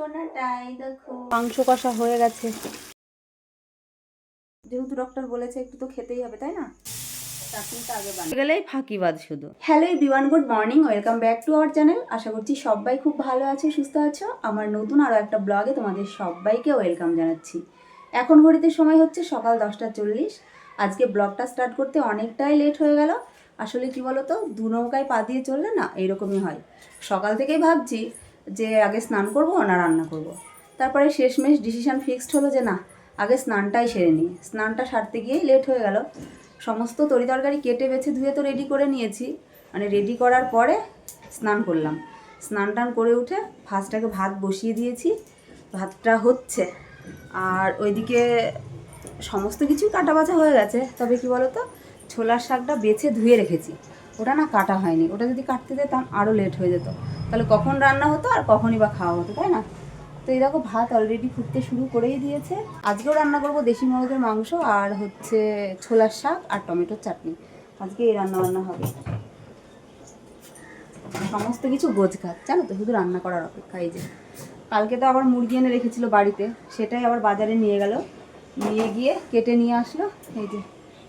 সোনাটাই দেখো। মাংস কষা হয়ে গেছে। যেহেতু ডক্টর বলেছে একটু তো খেতেই হবে তাই না? গেলেই ফাঁকিবাদ শুধু। Hello everyone good morning welcome back to our channel আশা করছি সবাই খুব ভালো আছে সুস্থ আছো। আমার নতুন আরও একটা ব্লগে তোমাদের সবাইকে ওয়েলকাম জানাচ্ছি। এখন ঘড়িতে সময় হচ্ছে সকাল দশটা চল্লিশ। আজকে ব্লগটা স্টার্ট করতে অনেকটাই লেট হয়ে গেল। আসলে কি বলতো দু নৌকায় পা দিয়ে চললে না এরকমই হয়। সকাল থেকেই ভাবছি যে আগে স্নান করব না রান্না করব। তারপরে শেষমেশ ডিসিশান ফিক্সড হলো যে না, আগে স্নানটাই সেরে নিই। স্নানটা সারতে গিয়েই লেট হয়ে গেল। সমস্ত তরিতরকারি কেটে বেছে ধুয়ে তো রেডি করে নিয়েছি। মানে রেডি করার পরে স্নান করলাম। স্নান টান করে উঠে ফার্স্টটাকে ভাত বসিয়ে দিয়েছি। ভাতটা হচ্ছে। আর ওইদিকে সমস্ত কিছুই কাটা বাছা হয়ে গেছে। তবে কি বলতো? ছোলার শাকটা বেছে ধুয়ে রেখেছি। ওটা না কাটা হয়নি। ওটা যদি কাটতে যেতাম আরও লেট হয়ে যেত। তাহলে কখন রান্না হতো আর কখনই বা খাওয়া হতো, তাই না? তো এই দেখো ভাত অলরেডি ফুটতে শুরু করেই দিয়েছে। আজকেও রান্না করব দেশি মুরগের মাংস আর হচ্ছে ছোলার শাক আর টমেটোর চাটনি। আজকে এই রান্না বান্না হবে। সমস্ত কিছু গোছগাছ, জানো তো? শুধু রান্না করার অপেক্ষা, এই যে। কালকে তো আবার মুরগি এনে রেখেছিল বাড়িতে, সেটাই আবার বাজারে নিয়ে গেল। নিয়ে গিয়ে কেটে নিয়ে আসলো। এই যে,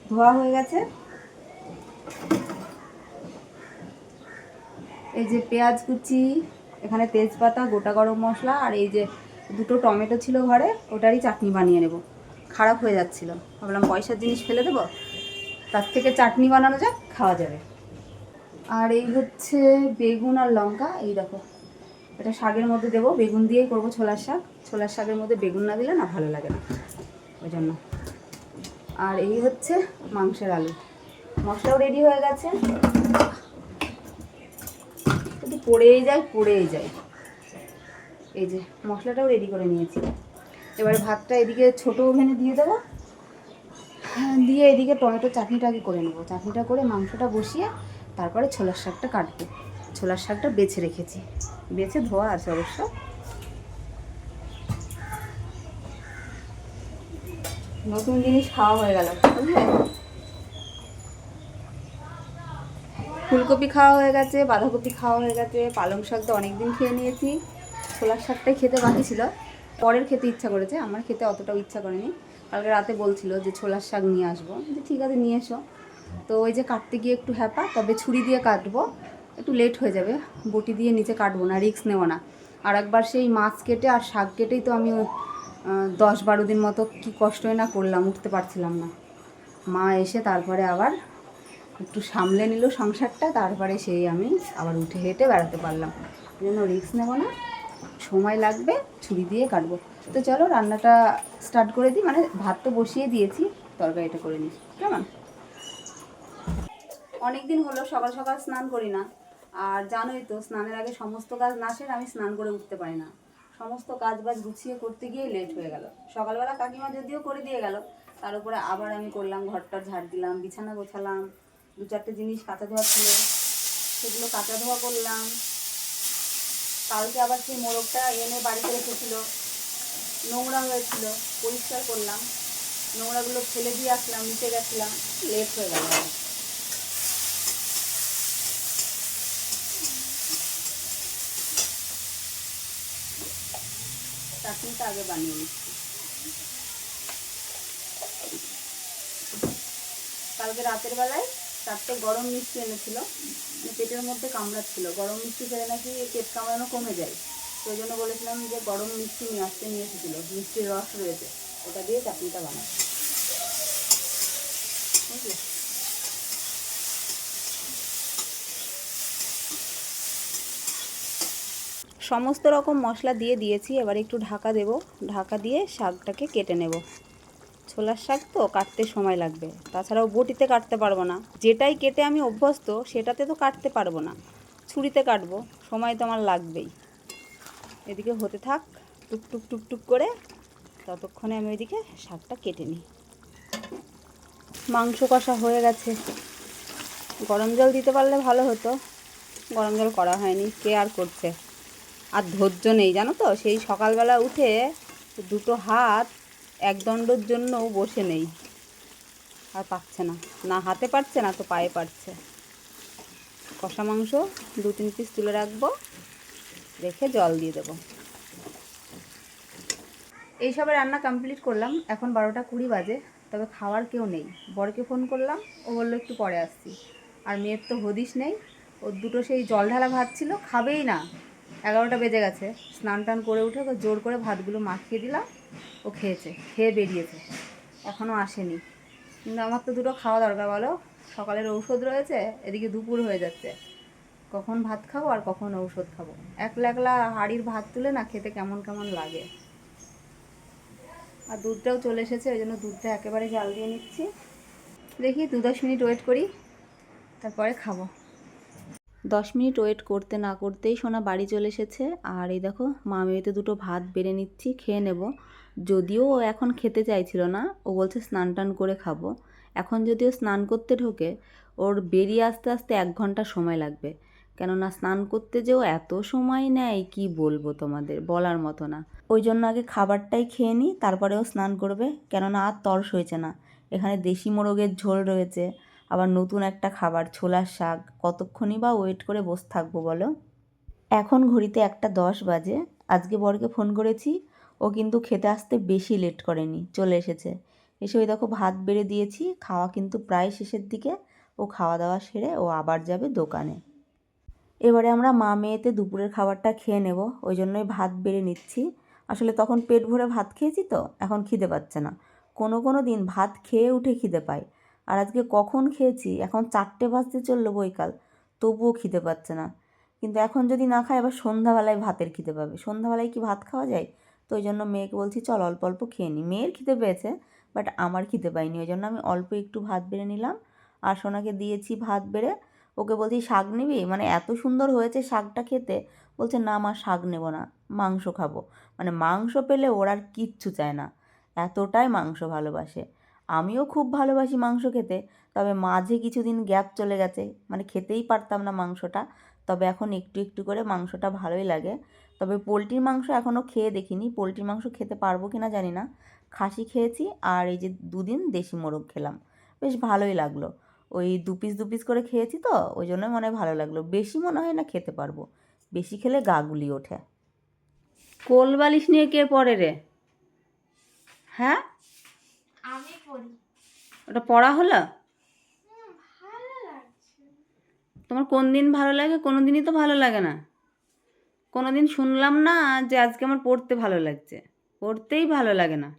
ধোয়া হয়ে গেছে। এই যে পেঁয়াজ কুচি, এখানে তেজপাতা, গোটা গরম মশলা, আর এই যে দুটো টমেটো ছিল ঘরে, ওটারই চাটনি বানিয়ে নেব। খারাপ হয়ে যাচ্ছিল। ভাবলাম পয়সার জিনিস ফেলে দেবো, তার থেকে চাটনি বানানো যাক, খাওয়া যাবে। আর এই হচ্ছে বেগুন আর লঙ্কা, এই দেখো। এটা শাকের মধ্যে দেবো, বেগুন দিয়েই করব ছোলার শাক। ছোলার শাকের মধ্যে বেগুন না দিলে না ভালো লাগে না, ওই জন্য। আর এই হচ্ছে মাংসের আলু। মশলাও রেডি হয়ে গেছে। পড়েই যায় পড়েই যায়। এই যে মশলাটাও রেডি করে নিয়েছি। এবারে ভাতটা এদিকে ছোটো ওভেনে দিয়ে দেবো। হ্যাঁ, দিয়ে এদিকে টমেটো চাটনিটা আগে করে নেব। চাটনিটা করে মাংসটা বসিয়ে তারপরে ছোলার শাকটা কাটবো। ছোলার শাকটা বেছে রেখেছি। বেছে ধোয়া আছে অবশ্য। নতুন জিনিস খাওয়া হয়ে গেল। বুঝলে? ফুলকপি খাওয়া হয়ে গেছে, বাঁধাকপি খাওয়া হয়ে গেছে, পালং শাক তো অনেকদিন খেয়ে নিয়েছি। ছোলার শাকটাই খেতে বাকি ছিল। পরের খেতে ইচ্ছা করেছে, আমার খেতে অতটাও ইচ্ছা করেনি। কালকে রাতে বলছিল যে ছোলার শাক নিয়ে আসব। যে ঠিক আছে, নিয়ে এসো। তো ওই যে কাটতে গিয়ে একটু হ্যাপা, তবে ছুরি দিয়ে কাটবো। একটু লেট হয়ে যাবে, বটি দিয়ে নিচে কাটবো না রিস্ক নেব না। আর একবার সেই মাছ কেটে আর শাক কেটেই তো আমি দশ বারো দিন মতো কি কষ্টই না করলাম, উঠতে পারছিলাম না। মা এসে তারপরে আবার একটু সামলে নিল সংসারটা, তারপরে সেই আমি আবার উঠে হেঁটে বেড়াতে পারলাম। এই জন্য রিস্ক নেব না, সময় লাগবে, ছুরি দিয়ে কাটবো। তো চলো রান্নাটা স্টার্ট করে দিই মানে ভাত তো বসিয়ে দিয়েছি, তরকারিটা করে নিই। কেমন? অনেক দিন হলো সকাল সকাল স্নান করি না, আর জানোই তো স্নানের আগে সমস্ত কাজ না সেরে আমি স্নান করে উঠতে পারি না। সমস্ত কাজ বাজ গুছিয়ে করতে গিয়ে লেট হয়ে গেল। সকালবেলা কাকিমা যদিও করে দিয়ে গেল, তার উপরে আবার আমি করলাম ঘরটা ঝাড় দিলাম, বিছানা গোছালাম দু চারটে জিনিস কাঁচা ধোয়া ছিল, সেগুলো কাঁচা ধোয়া করলাম। কালকে আবার সেই মোরগটা এনে বাড়িতে রেখেছিল, নোংরা হয়েছিল, পরিষ্কার করলাম। নোংরাগুলো ফেলে দিয়ে আসলাম, নিচে গেছিলাম, লেট হয়ে গেল। চাটনিটা আগে বানিয়ে নিচ্ছি। কালকে রাতের বেলায় চারটে গরম মিষ্টি এনেছিল। মানে পেটের মধ্যে কামড়াচ্ছিল। গরম মিষ্টি খেলে নাকি পেট কামড়ানো কমে যায়। ওই জন্য বলেছিলাম যে গরম মিষ্টি নিয়ে আসতে নিয়ে এসেছিল। মিষ্টির রস রয়েছে। ওটা দিয়ে চাটনিটা বানাই। বুঝলে? সমস্ত রকম মশলা দিয়ে দিয়েছি। এবার একটু ঢাকা দেব। ঢাকা দিয়ে শাকটাকে কেটে নেব। ছোলার শাক তো কাটতে সময় লাগবে। তাছাড়াও বটিতে কাটতে পারব না। যেটাই কেটে আমি অভ্যস্ত, সেটাতে তো কাটতে পারব না। ছুরিতে কাটবো, সময় তো আমার লাগবেই। এদিকে হতে থাক টুকটুক টুক টুক টুক করে, ততক্ষণে আমি ওইদিকে শাকটা কেটে নিই। মাংস কষা হয়ে গেছে। গরম জল দিতে পারলে ভালো হতো। গরম জল করা হয়নি, কে আর করছে? আর ধৈর্য নেই, জানো তো? সেই সকালবেলা উঠে দুটো হাত এক দণ্ডর জন্যও বসে নেই। আর পাচ্ছে না। না হাতে পারছে, না তো পায়ে পারছে। কষা মাংস দু তিন পিস তুলে রাখব, রেখে জল দিয়ে দেবো। এইসবের রান্না কমপ্লিট করলাম। এখন বারোটা কুড়ি বাজে, তবে খাওয়ার কেউ নেই। বরকে ফোন করলাম, ও বলল একটু পরে আসছি। আর মেয়ের তো হদিস নেই। ওর দুটো সেই জল ঢালা ভাত ছিল, খাবেই না। এগারোটা বেজে গেছে। স্নান টান করে উঠে ওকে জোর করে ভাতগুলো মাখিয়ে দিলাম। ও খেয়েছে, খেয়ে বেরিয়েছে। এখনও আসেনি। কিন্তু আমার তো দুটো খাওয়া দরকার বলো। সকালের ঔষধ রয়েছে, এদিকে দুপুর হয়ে যাচ্ছে। কখন ভাত খাব আর কখন ঔষধ খাব। একলা একলা হাড়ির ভাত তুলে না খেতে কেমন কেমন লাগে। আর দুধটাও চলে এসেছে, ওই জন্য দুধটা একেবারে জাল দিয়ে নিচ্ছি। দেখি দু দশ মিনিট ওয়েট করি, তারপরে খাব। দশ মিনিট ওয়েট করতে না করতেই সোনা বাড়ি চলে এসেছে। আর এই দেখো, মা মেয়েতে দুটো ভাত বেড়ে নিচ্ছি, খেয়ে নেব। যদিও ও এখন খেতে চাইছিল না, ও বলছে স্নান টান করে খাব। এখন যদিও স্নান করতে ঢোকে, ওর বেরিয়ে আসতে আসতে এক ঘণ্টা সময় লাগবে। কেননা স্নান করতে যেও এত সময় নেয়, কি বলব তোমাদের, বলার মতো না। ওই জন্য আগে খাবারটাই খেয়ে নিই তারপরেও স্নান করবে। কেননা আর তর্স হয়েছে না। এখানে দেশি মোরগের ঝোল রয়েছে। আবার নতুন একটা খাবার, ছোলার শাক, কতক্ষণই বা ওয়েট করে বসে থাকব বলো? এখন ঘড়িতে একটা দশ বাজে, আজকে বরকে ফোন করেছি, ও কিন্তু খেতে আসতে বেশি লেট করেনি, চলে এসেছে। এসে ওই দেখো ভাত বেড়ে দিয়েছি, খাওয়া কিন্তু প্রায় শেষের দিকে, ও খাওয়া দাওয়া সেরে ও আবার যাবে দোকানে। এবারে আমরা মা মেয়েতে দুপুরের খাবারটা খেয়ে নেব, ওই জন্যই ভাত বেড়ে নিচ্ছি। আসলে তখন পেট ভরে ভাত খেয়েছি তো, এখন খিদে পাচ্ছে না। কোনো কোনো দিন ভাত খেয়ে উঠে খিদে পায়। আর আজকে কখন খেয়েছি? এখন চারটে বাজতে চলল বৈকাল। তবুও খিদে পাচ্ছে না। কিন্তু এখন যদি না খায়, আবার সন্ধ্যাবেলায় ভাতের খিদে পাবে। সন্ধ্যাবেলায় কি ভাত খাওয়া যায়? তো ওই জন্য মেয়েকে বলছি, চল অল্প অল্প খেয়ে নিই মেয়ের খিদে পেয়েছে, বাট আমার খিদে পাইনি ওই জন্য আমি অল্প একটু ভাত বেড়ে নিলাম। আর সোনাকে দিয়েছি ভাত বেড়ে। ওকে বলছি, শাক নিবি? মানে এত সুন্দর হয়েছে শাকটা খেতে। বলছে, না মা, শাক নেব না। মাংস খাব। মানে মাংস পেলে ওর আর কিচ্ছু চায় না। এতটাই মাংস ভালোবাসে। আমিও খুব ভালোবাসি মাংস খেতে তবে মাঝে কিছুদিন গ্যাপ চলে গেছে। মানে খেতেই পারতাম না মাংসটা তবে এখন একটু একটু করে মাংসটা ভালোই লাগে। তবে পোলট্রির মাংস এখনও খেয়ে দেখিনি। পোলট্রির মাংস খেতে পারব কি না জানি না। খাসি খেয়েছি আর এই যে দুদিন দেশি মোরগ খেলাম। বেশ ভালোই লাগল। ওই দু পিস দু পিস করে খেয়েছি তো ওই জন্য মনে হয় ভালো লাগল। বেশি মনে হয় না খেতে পারব। বেশি খেলে গা গুলি ওঠে। কোল বালিশ নিয়ে কে পড়ে রে? হ্যাঁ? আমি পড়ি। ওটা পড়া হলো? তোমার কোন দিন ভালো লাগে কোনো দিনই তো ভালো লাগে না। কোনো দিন শুনলাম না যে আজকে আমার পড়তে ভালো লাগছে। পড়তেই ভালো লাগে না।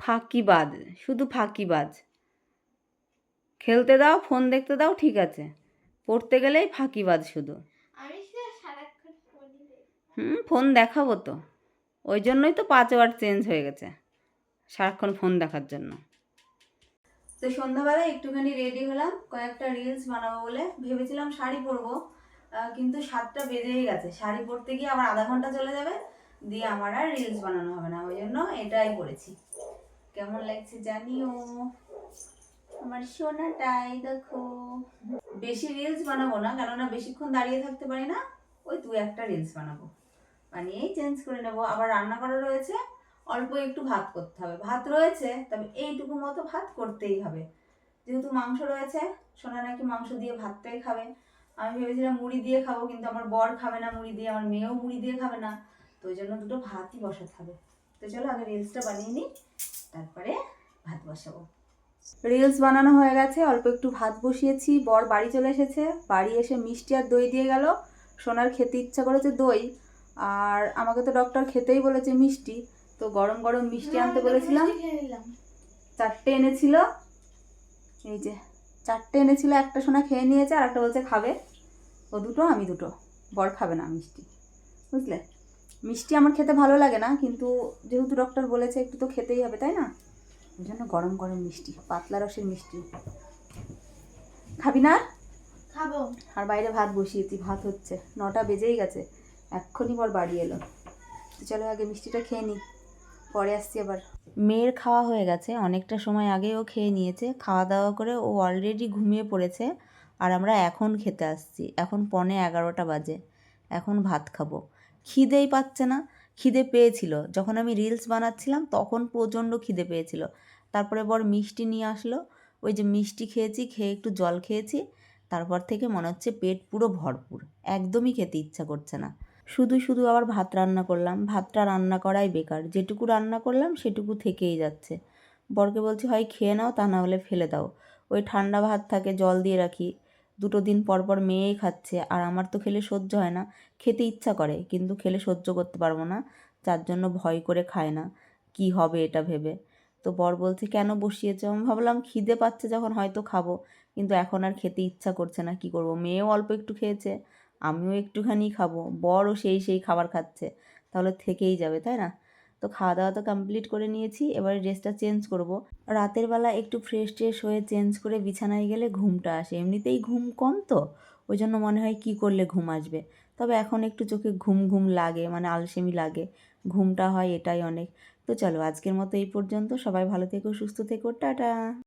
ফাঁকিবাজ শুধু ফাঁকিবাজ। খেলতে দাও ফোন দেখতে দাও ঠিক আছে। পড়তে গেলেই ফাঁকিবাজ শুধু। হুম ফোন দেখাবো তো। ওই জন্যই তো পাসওয়ার্ড চেঞ্জ হয়ে গেছে, সারাক্ষণ ফোন দেখার জন্য। তো সন্ধ্যাবেলায় একটুখানি রেডি হলাম, কয়েকটা রিলস বানাবো বলে ভেবেছিলাম শাড়ি পরবো কিন্তু সাতটা বেজেই গেছে। শাড়ি পরতে গিয়ে আবার আধা ঘণ্টা চলে যাবে, দিয়ে আমার আর রিলস বানানো হবে না, ওই জন্য এটাই করেছি। কেমন লাগছে জানিও। আমার সোনাটাই দেখো। বেশি রিলস বানাবো না, কেননা বেশিক্ষণ দাঁড়িয়ে থাকতে পারি না, ওই দু একটা রিলস বানাবো। বানিয়েই চেঞ্জ করে নেব। আবার রান্না করা রয়েছে, অল্প একটু ভাত করতে হবে। ভাত রয়েছে, তবে এইটুকু মতো ভাত করতেই হবে। যেহেতু মাংস রয়েছে, সোনা নাকি মাংস দিয়ে ভাতটাই খাবে। আমি ভেবেছিলাম মুড়ি দিয়ে খাব, কিন্তু আমার বর খাবে না মুড়ি দিয়ে, আমার মেয়েও মুড়ি দিয়ে খাবে না। তো ওই জন্য দুটো ভাতই বসাতে হবে। তো চলো আগে রিলসটা বানিয়ে নিই, তারপরে ভাত বসাবো। রিলস বানানো হয়ে গেছে, অল্প একটু ভাত বসিয়েছি। বর বাড়ি চলে এসেছে, বাড়ি এসে মিষ্টি আর দই দিয়ে গেল। সোনার খেতে ইচ্ছা করেছে দই। আর আমাকে তো ডক্টর খেতেই বলেছে মিষ্টি তো গরম গরম মিষ্টি আনতে বলেছিলাম। চারটে এনেছিল এই যে চারটে এনেছিল একটা সোনা খেয়ে নিয়েছে আর একটা বলছে খাবে। ও দুটো আমি দুটো বর খাবে না মিষ্টি বুঝলে? মিষ্টি আমার খেতে ভালো লাগে না কিন্তু যেহেতু ডক্টর বলেছে একটু তো খেতেই হবে তাই না? ওই জন্য গরম গরম মিষ্টি পাতলা রসের মিষ্টি। খাবি না? খাব। আর বাইরে ভাত বসিয়েছি ভাত হচ্ছে নটা বেজেই গেছে। এক্ষুনি পর বাড়ি এলো। চলো আগে মিষ্টিটা খেয়ে নিই, পরে আসছি আবার। মেয়ের খাওয়া হয়ে গেছে, অনেকটা সময় আগেও খেয়ে নিয়েছে খাওয়া দাওয়া করে ও অলরেডি ঘুমিয়ে পড়েছে, আর আমরা এখন খেতে আসছি। এখন পনে এগারোটা বাজে, এখন ভাত খাব। খিদেই পাচ্ছে না, খিদে পেয়েছিল। যখন আমি রিলস বানাচ্ছিলাম, তখন প্রচণ্ড খিদে পেয়েছিল। তারপরে বর মিষ্টি নিয়ে আসলো, ওই যে মিষ্টি খেয়েছি, খেয়ে একটু জল খেয়েছি, তারপর থেকে মনে হচ্ছে পেট পুরো ভরপুর, একদমই খেতে ইচ্ছা করছে না। শুধু শুধু আবার ভাত রান্না করলাম। ভাতটা রান্না করাই বেকার। যেটুকু রান্না করলাম, সেটুকু থেকেই যাচ্ছে। বরকে বলছি, হয়, খেয়ে নাও, তা না হলে ফেলে দাও। ওই ঠান্ডা ভাত থাকে, জল দিয়ে রাখি। দুটো দিন পর পর মেয়েই খাচ্ছে। আর আমার তো খেলে সহ্য হয় না। খেতে ইচ্ছা করে, কিন্তু খেলে সহ্য করতে পারব না। যার জন্য ভয় করে খায় না। কি হবে এটা ভেবে? তো বর বলছে, কেন বসিয়েছে? আমি ভাবলাম, খিদে পাচ্ছে যখন হয়তো খাব। কিন্তু এখন আর খেতে ইচ্ছা করছে না। কি করব? মেয়েও অল্প একটু খেয়েছে। আমিও একটুখানি খাব। বরও সেই সেই খাবার খাচ্ছে। তাহলে থেকেই যাবে, তাই না? তো খাওয়া দাওয়া তো কমপ্লিট করে নিয়েছি, এবারে ড্রেসটা চেঞ্জ করব। রাতের বেলা একটু ফ্রেশ ট্রেশ হয়ে চেঞ্জ করে বিছানায় গেলে ঘুমটা আসে। এমনিতেই ঘুম কম তো, ওই জন্য মনে হয় কি করলে ঘুম আসবে। তবে এখন একটু চোখে ঘুম ঘুম লাগে মানে আলসেমি লাগে। ঘুমটা হয় এটাই অনেক। তো চলো আজকের মতো এই পর্যন্ত। সবাই ভালো থেকো, সুস্থ থেকো, টাটা!